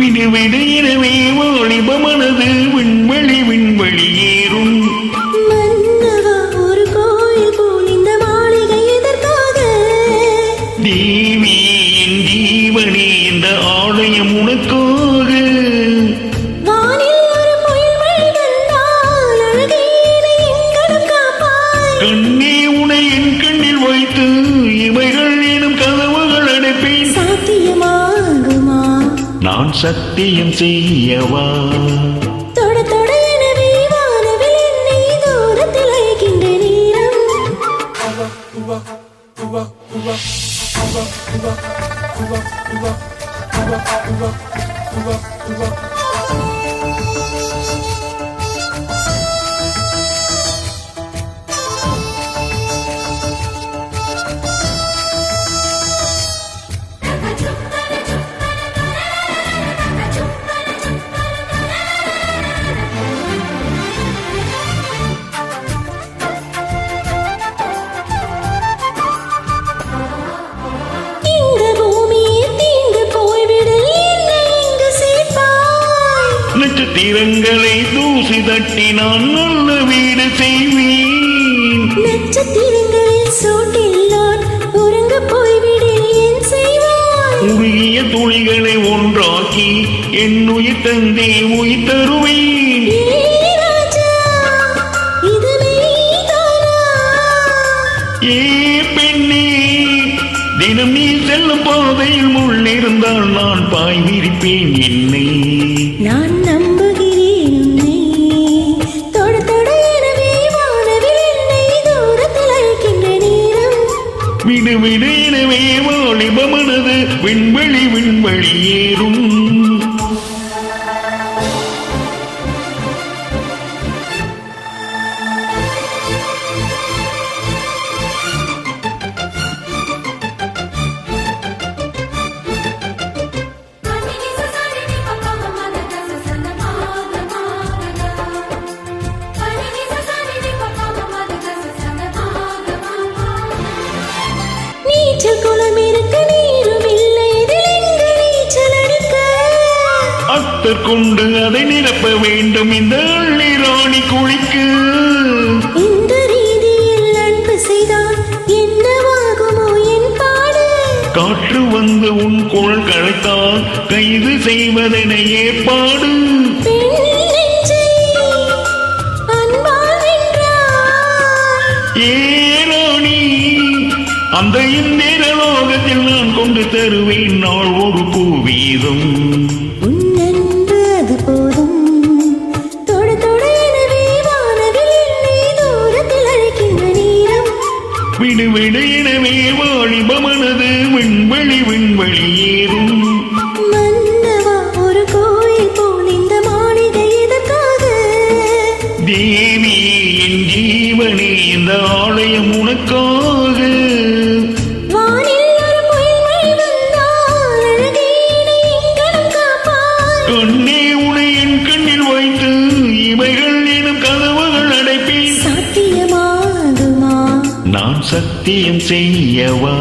விடு விடு எனவே வாலிபமனது விண்வெளி விண்வெளி ஏறும். மன்னவா ஒரு கோயில் போல் இந்த மாளிகை எதற்காக? தேவி என் ஜீவனே இந்த ஆலயம் உனக்காக நான் சத்தியம் செய்யவா? தொட தொட நட்சத்திரங்களை தூசி தட்டி நான் நல்ல வீடு செய்வேன். நட்சத்திரங்களில் சூட்டில்லான் உறங்க போய்விடு என் செய்வாய்? உருகிய துளிகளை ஒன்றாக்கி என் உயிர் தந்தே உயிர் தருவேன். ஏ பெண்ணே தினம் நீ செல்லும் பாதையில் முள் இருந்தால் நான் பாய் விரிப்பேன் என்னை. நான் விடு விடு எனவே வாலிபமனது விண்வெளி விண்வெளி ஏறும். அத்தர் கொண்டு அதை நிரப்ப வேண்டும். இந்த அள்ளி ராணி குளிக்க இந்த ரீதியில் அன்பு செய்தால் என்னவாகுமோ என் பாடு? காற்று வந்து உன் குரல் கழைத்தால் கைது செய்வதனையே பாடு பெண் நெஞ்சை அன்பால் வென்றாய். ஏ ராணி அந்த இந்திர லோகத்தில் நான் கொண்டு தருவேன். நாள் ஒரு பூவீதம் விடு விடு எனவே வாலிபமனது விண்வெளி விண்வெளி ஏறும். ஒரு கோயில் போல் இந்த மாளிகை எதற்காக? தேவி என் ஜீவனே இந்த ஆலயம் உனக்காக சத்தியம் செய்யவா?